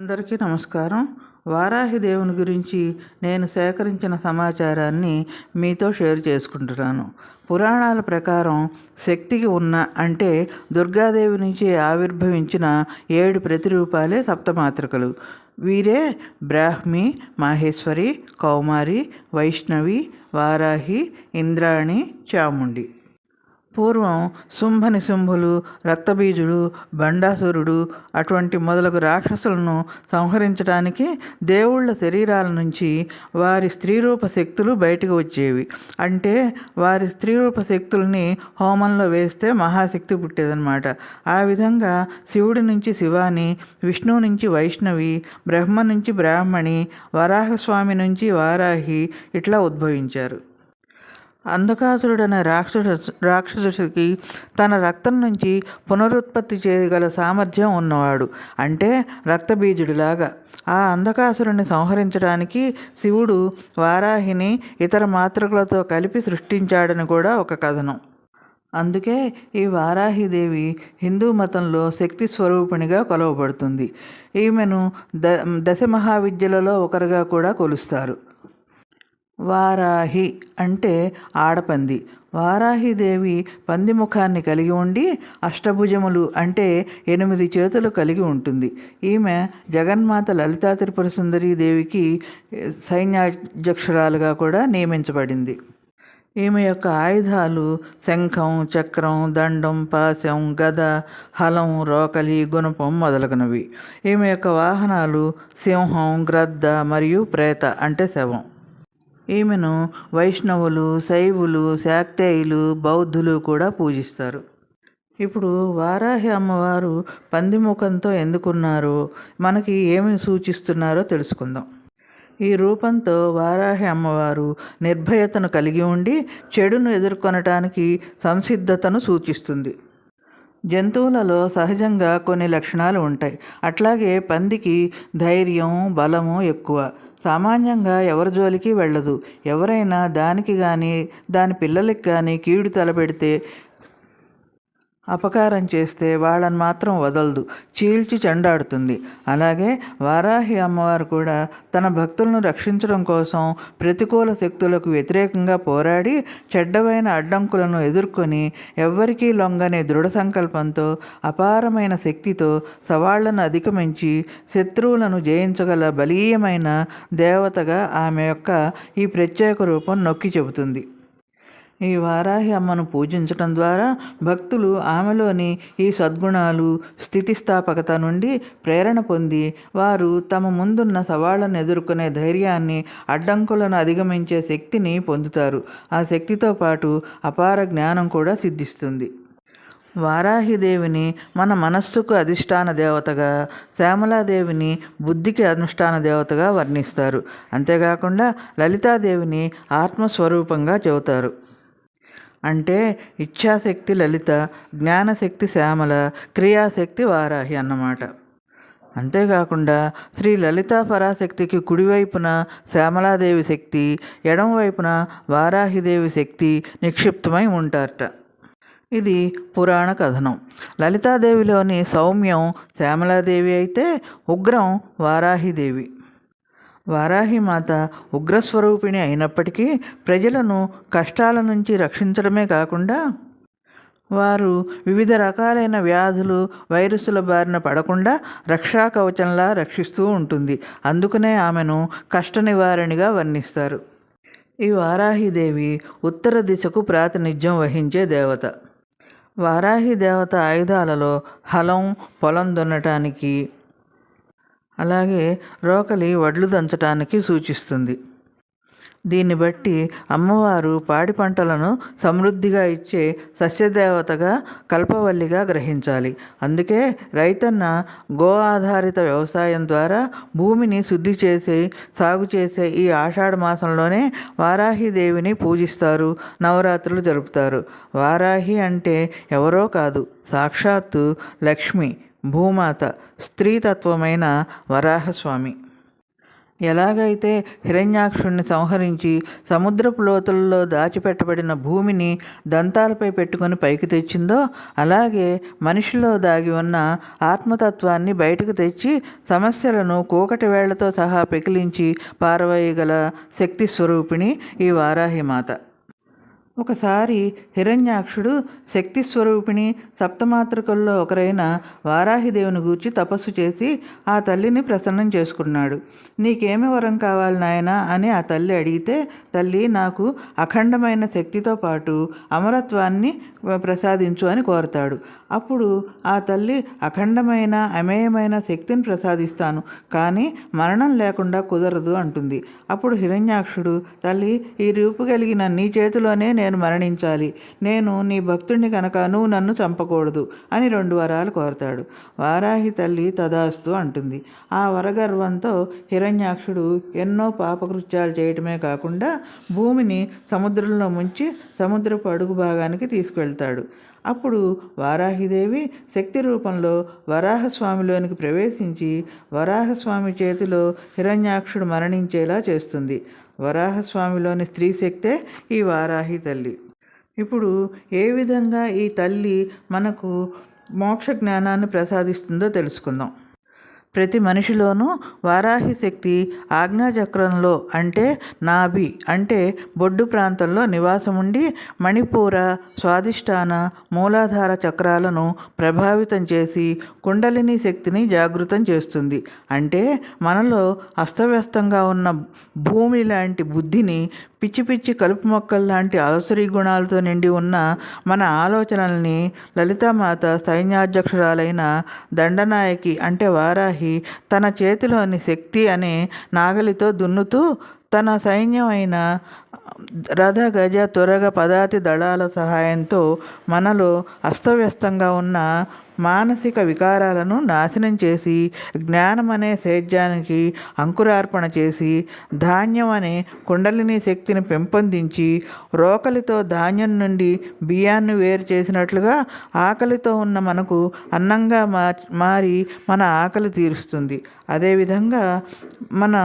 అందరికీ నమస్కారం. వారాహి దేవుని గురించి నేను సేకరించిన సమాచారాన్ని మీతో షేర్ చేసుకుంటున్నాను. పురాణాల ప్రకారం శక్తికి ఉన్న అంటే దుర్గాదేవి నుంచి ఆవిర్భవించిన ఏడు ప్రతిరూపాలే సప్తమాతృకలు వీరే బ్రాహ్మి మాహేశ్వరి కౌమారి వైష్ణవి వారాహి ఇంద్రాణి చాముండి. పూర్వం శుంభని శుంభులు రక్తబీజుడు బండాసురుడు అటువంటి మొదలగు రాక్షసులను సంహరించడానికి దేవుళ్ళ శరీరాల నుంచి వారి స్త్రీరూప శక్తులు బయటకు వచ్చేవి. అంటే వారి స్త్రీరూప శక్తుల్ని హోమంలో వేస్తే మహాశక్తి పుట్టేదన్నమాట. ఆ విధంగా శివుడి నుంచి శివాని విష్ణువు నుంచి వైష్ణవి బ్రహ్మ నుంచి బ్రాహ్మణి వరాహస్వామి నుంచి వారాహి ఇట్లా ఉద్భవించారు. అంధకాసురుడైన రాక్షసు రాక్షసుడికి తన రక్తం నుంచి పునరుత్పత్తి చేయగల సామర్థ్యం ఉన్నవాడు. అంటే రక్తబీజుడిలాగా. ఆ అంధకాసురుని సంహరించడానికి శివుడు వారాహిని ఇతర మాతృకలతో కలిపి సృష్టించాడని కూడా ఒక కథనం. అందుకే ఈ వారాహిదేవి హిందూ మతంలో శక్తి స్వరూపిణిగా కొలవబడుతుంది. ఈమెను ద దశ మహావిద్యలలో ఒకరుగా కూడా కొలుస్తారు. వారాహి అంటే ఆడపంది. వారాహిదేవి పంది ముఖాన్ని కలిగి ఉండి అష్టభుజములు అంటే ఎనిమిది చేతులు కలిగి ఉంటుంది. ఈమె జగన్మాత లలితా త్రిపుర సుందరీ దేవికి సైన్యాధ్యక్షురాలుగా కూడా నియమించబడింది. ఈమె యొక్క ఆయుధాలు శంఖం చక్రం దండం పాశం గద హలం రోకలి గుణపం మొదలగునవి. ఈమె యొక్క వాహనాలు సింహం గ్రద్ద మరియు ప్రేత అంటే శవం. ఈమెను వైష్ణవులు శైవులు శాక్తేయులు బౌద్ధులు కూడా పూజిస్తారు. ఇప్పుడు వారాహి అమ్మవారు పంది ముఖంతో ఎందుకున్నారో? మనకి ఏమి సూచిస్తున్నారో తెలుసుకుందాం. ఈ రూపంతో వారాహి అమ్మవారు నిర్భయతను కలిగి ఉండి చెడును ఎదుర్కొనటానికి సంసిద్ధతను సూచిస్తుంది. జంతువులలో సహజంగా కొన్ని లక్షణాలు ఉంటాయి. అట్లాగే పందికి ధైర్యం బలము ఎక్కువ. సామాన్యంగా ఎవరి జోలికి వెళ్ళదు. ఎవరైనా దానికి కానీ దాని పిల్లలకి కానీ కీడు తలపెడితే అపకారం చేస్తే వాళ్ళని మాత్రం వదలదు. చీల్చి చెండాడుతుంది. అలాగే వారాహి అమ్మవారు కూడా తన భక్తులను రక్షించడం కోసం ప్రతికూల శక్తులకు వ్యతిరేకంగా పోరాడి చెడ్డవైన అడ్డంకులను ఎదుర్కొని ఎవ్వరికీ లొంగనే దృఢ సంకల్పంతో అపారమైన శక్తితో సవాళ్ళను అధిగమించి శత్రువులను జయించగల బలీయమైన దేవతగా ఆమె యొక్క ఈ ప్రత్యేక రూపం నొక్కి చెబుతుంది. ఈ వారాహి అమ్మను పూజించటం ద్వారా భక్తులు ఆమెలోని ఈ సద్గుణాలు స్థితిస్థాపకత నుండి ప్రేరణ పొంది వారు తమ ముందున్న సవాళ్ళను ఎదుర్కొనే ధైర్యాన్ని అడ్డంకులను అధిగమించే శక్తిని పొందుతారు. ఆ శక్తితో పాటు అపార జ్ఞానం కూడా సిద్ధిస్తుంది. వారాహిదేవిని మన మనస్సుకు అధిష్టాన దేవతగా శ్యామలాదేవిని బుద్ధికి అనుష్ఠాన దేవతగా వర్ణిస్తారు. అంతేకాకుండా లలితాదేవిని ఆత్మస్వరూపంగా చెబుతారు. అంటే ఇచ్ఛాశక్తి లలిత జ్ఞానశక్తి శ్యామల క్రియాశక్తి వారాహి అన్నమాట. అంతేకాకుండా శ్రీ లలితా పరాశక్తికి కుడివైపున శ్యామలాదేవి శక్తి ఎడమవైపున వారాహిదేవి శక్తి నిక్షిప్తమై ఉంటారట. ఇది పురాణ కథనం. లలితాదేవిలోని సౌమ్యం శ్యామలాదేవి అయితే ఉగ్రం వారాహిదేవి. వారాహిమాత ఉగ్రస్వరూపిణి అయినప్పటికీ ప్రజలను కష్టాల నుంచి రక్షించడమే కాకుండా వారు వివిధ రకాలైన వ్యాధులు వైరస్సుల బారిన పడకుండా రక్షా కవచంలా రక్షిస్తూ ఉంటుంది. అందుకనే ఆమెను కష్ట నివారణిగా వర్ణిస్తారు. ఈ వారాహిదేవి ఉత్తర దిశకు ప్రాతినిధ్యం వహించే దేవత. వారాహి దేవత ఆయుధాలలో హలం పొలం దున్నటానికి అలాగే రోకలి వడ్లు దంచటానికి సూచిస్తుంది. దీన్ని బట్టి అమ్మవారు పాడి పంటలను సమృద్ధిగా ఇచ్చే సస్యదేవతగా కల్పవల్లిగా గ్రహించాలి. అందుకే రైతన్న గో ఆధారిత వ్యవసాయం ద్వారా భూమిని శుద్ధి చేసి సాగు చేసే ఈ ఆషాఢ మాసంలోనే వారాహి దేవిని పూజిస్తారు నవరాత్రులు జరుపుతారు. వారాహి అంటే ఎవరో కాదు సాక్షాత్తు లక్ష్మి. భూమాత స్త్రీతత్వమైన వరాహస్వామి. ఎలాగైతే హిరణ్యాక్షుణ్ణి సంహరించి సముద్రపు లోతులలో దాచిపెట్టబడిన భూమిని దంతాలపై పెట్టుకొని పైకి తెచ్చిందో అలాగే మనిషిలో దాగి ఉన్న ఆత్మతత్వాన్ని బయటకు తెచ్చి సమస్యలను కూకటి వేళ్ళతో సహా పెకిలించి పారవేయగల శక్తి స్వరూపిణి ఈ వారాహిమాత ఒకసారి హిరణ్యాక్షుడు శక్తి స్వరూపిణి సప్తమాతృకల్లో ఒకరైన వారాహిదేవుని గూర్చి తపస్సు చేసి ఆ తల్లిని ప్రసన్నం చేసుకున్నాడు. నీకేమి వరం కావాలి నాయనా అని ఆ తల్లి అడిగితే తల్లి నాకు అఖండమైన శక్తితో పాటు అమరత్వాన్ని ప్రసాదించు అని కోరతాడు. అప్పుడు ఆ తల్లి అఖండమైన అమేయమైన శక్తిని ప్రసాదిస్తాను కానీ మరణం లేకుండా కుదరదు అంటుంది. అప్పుడు హిరణ్యాక్షుడు తల్లి ఈ రూపు కలిగిన నీ చేతిలోనే నేను మరణించాలి. నేను నీ భక్తుడిని కనుక నువ్వు నన్ను చంపకూడదు అని రెండు వరాలు కోరతాడు. వారాహి తల్లి తదాస్తు అంటుంది. ఆ వరగర్వంతో హిరణ్యాక్షుడు ఎన్నో పాపకృత్యాలు చేయటమే కాకుండా భూమిని సముద్రంలో ముంచి సముద్రపు అడుగు భాగానికి తీసుకెళ్తాడు. అప్పుడు వారాహిదేవి శక్తి రూపంలో వరాహస్వామిలోనికి ప్రవేశించి వరాహస్వామి చేతిలో హిరణ్యాక్షుడు మరణించేలా చేస్తుంది. వరాహస్వామిలోని స్త్రీ శక్తే ఈ వారాహి తల్లి. ఇప్పుడు ఏ విధంగా ఈ తల్లి మనకు మోక్ష జ్ఞానాన్ని ప్రసాదిస్తుందో తెలుసుకుందాం. ప్రతి మనిషిలోనూ వారాహి శక్తి ఆజ్ఞాచక్రంలో అంటే నాభి అంటే బొడ్డు ప్రాంతంలో నివాసం ఉండి మణిపూర స్వాదిష్టాన మూలాధార చక్రాలను ప్రభావితం చేసి కుండలిని శక్తిని జాగృతం చేస్తుంది. అంటే మనలో అస్తవ్యస్తంగా ఉన్న భూమి లాంటి బుద్ధిని పిచ్చి పిచ్చి కలుపు మొక్కలు లాంటి అలసరి గుణాలతో నిండి ఉన్న మన ఆలోచనల్ని లలితామాత సైన్యాధ్యక్షురాలైన దండనాయకి అంటే వారాహి తన చేతిలోని శక్తి అనే నాగలితో దున్నుతూ తన సైన్యం అయిన రథ గజ త్వరగ పదాతి దళాల సహాయంతో మనలో అస్తవ్యస్తంగా ఉన్న మానసిక వికారాలను నాశనం చేసి జ్ఞానం అనే సేద్యానికి అంకురార్పణ చేసి ధాన్యం అనే కుండలిని శక్తిని పెంపొందించి రోకలితో ధాన్యం నుండి బియ్యాన్ని వేరు చేసినట్లుగా ఆకలితో ఉన్న మనకు అన్నంగా మారి మన ఆకలి తీరుస్తుంది. అదేవిధంగా మనం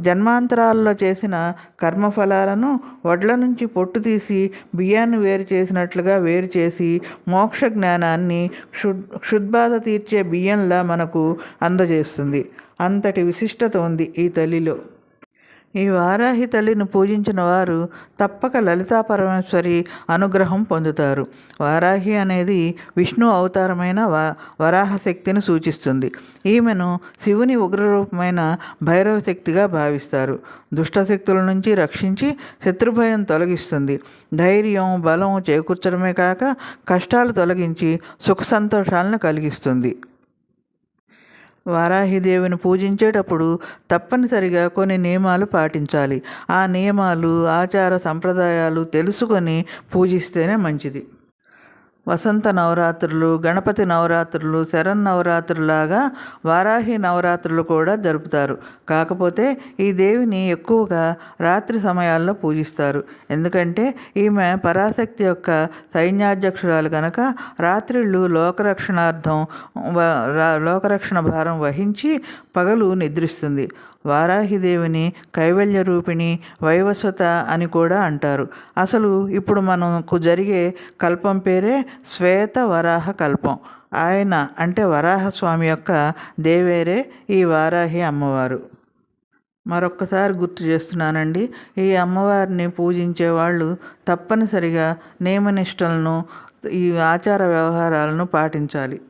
జన్మాంతరాల్లో చేసిన కర్మఫలాలను వడ్ల నుంచి పొట్టు తీసి బియ్యాన్ని వేరు చేసినట్లుగా వేరు చేసి మోక్ష జ్ఞానాన్ని క్షుడ్ క్షుద్బాధ తీర్చే బియ్యంలా మనకు అందజేస్తుంది. అంతటి విశిష్టత ఉంది ఈ తల్లిలో. ఈ వారాహి తల్లిని పూజించిన వారు తప్పక లలితా పరమేశ్వరి అనుగ్రహం పొందుతారు. వారాహి అనేది విష్ణు అవతారమైన వ వరాహ శక్తిని సూచిస్తుంది. ఈమెను శివుని ఉగ్రరూపమైన భైరవ శక్తిగా భావిస్తారు. దుష్టశక్తుల నుంచి రక్షించి శత్రుభయం తొలగిస్తుంది. ధైర్యం బలం చేకూర్చడమే కాక కష్టాలు తొలగించి సుఖ సంతోషాలను కలిగిస్తుంది. వారాహిదేవిని పూజించేటప్పుడు తప్పనిసరిగా కొన్ని నియమాలు పాటించాలి. ఆ నియమాలు ఆచార సంప్రదాయాలు తెలుసుకొని పూజిస్తేనే మంచిది. వసంత నవరాత్రులు గణపతి నవరాత్రులు శరన్నవరాత్రులాగా వారాహి నవరాత్రులు కూడా జరుపుతారు. కాకపోతే ఈ దేవిని ఎక్కువగా రాత్రి సమయాల్లో పూజిస్తారు. ఎందుకంటే ఈమె పరాశక్తి యొక్క సైన్యాధ్యక్షురాలు కనుక రాత్రిళ్ళు లోకరక్షణార్థం లోకరక్షణ భారం వహించి పగలు నిద్రిస్తుంది. వారాహిదేవిని కైవల్య రూపిణి వైవస్వత అని కూడా అంటారు. అసలు ఇప్పుడు మనకు జరిగే కల్పం పేరే శ్వేత వరాహ కల్పం. ఆయన అంటే వరాహస్వామి యొక్క దేవేరే ఈ వారాహి అమ్మవారు. మరొక్కసారి గుర్తు చేస్తున్నానండి. ఈ అమ్మవారిని పూజించే వాళ్ళు తప్పనిసరిగా నియమనిష్టలను ఈ ఆచార వ్యవహారాలను పాటించాలి.